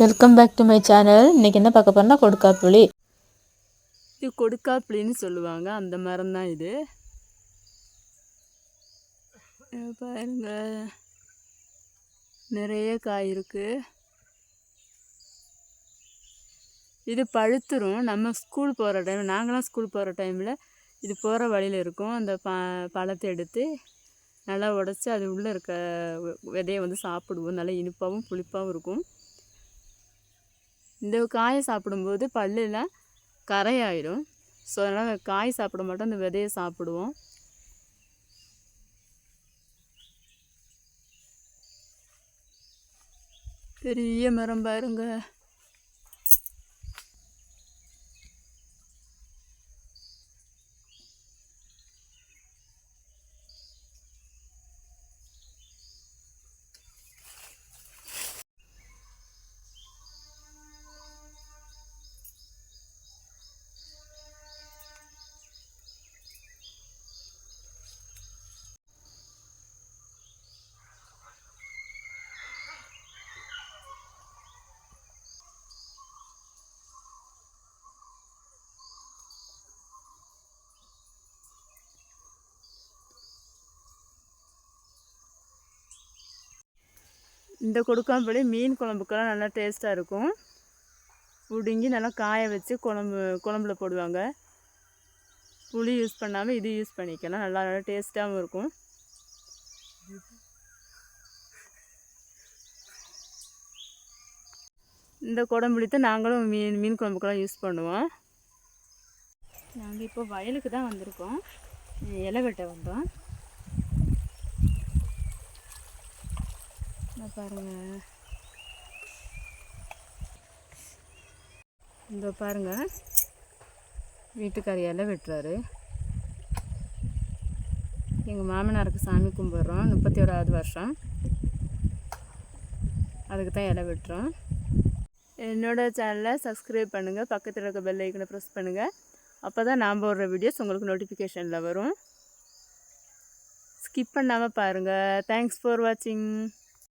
Welcome back to my channel இன்றைக்கி என்ன பார்க்க போறோம்னா கொடுக்காப்புளி. இது கொடுக்காப்புளின்னு சொல்லுவாங்க. அந்த மரம் தான் இது பாருங்க. நிறைய காய் இருக்குது இது பழுத்துரும். நம்ம ஸ்கூல் போகிற டைம் நாங்களாம் ஸ்கூல் போகிற டைமில் இது போகிற வழியில் இருக்கும். அந்த ப பழத்தை எடுத்து நல்லா உடச்சி அது உள்ளே இருக்க விதையை வந்து சாப்பிடுவோம். நல்லா இனிப்பாகவும் புளிப்பாகவும் இருக்கும். இந்த காயை சாப்பிடும்போது பல்லுலாம் கரையாயிடும் ஸோ அதனால் காய் சாப்பிட மாட்டோம் அந்த விதையை சாப்பிடுவோம். பெரிய மரம் பாருங்கள் இந்த கொடுக்காம்புளி மீன் குழம்புக்கெல்லாம் நல்லா டேஸ்ட்டாக இருக்கும். பிடுங்கி நல்லா காய வச்சு குழம்பு குழம்புல போடுவாங்க. புளி யூஸ் பண்ணாமல் இது யூஸ் பண்ணிக்கலாம். நல்லா நல்லா டேஸ்ட்டாகவும் இருக்கும். இந்த குடம்புளித்தை நாங்களும் மீன் மீன் குழம்புக்கெல்லாம் யூஸ் பண்ணுவோம். நாங்கள் இப்போ வயலுக்கு தான் வந்திருக்கோம். இலை வெட்ட வந்தோம். பாருங்கள் பாருங்க. இந்த பாருங்க. வீட்டுக்காரி இலை வெட்டுறாரு. எங்கள் மாமனாருக்கு சாமி கும்பிட்றோம். முப்பத்தி ஓராவது வருஷம். அதுக்கு தான் இலை வெட்டுறோம். என்னோடய சேனலை சப்ஸ்கிரைப் பண்ணுங்கள் பக்கத்தில் இருக்க பெல் ஐக்கனை ப்ரெஸ் பண்ணுங்கள் அப்போ தான் நான் போடுற வீடியோஸ் உங்களுக்கு நோட்டிஃபிகேஷனில் வரும். ஸ்கிப் பண்ணாமல் பாருங்கள் தேங்க்ஸ் ஃபார் வாட்சிங்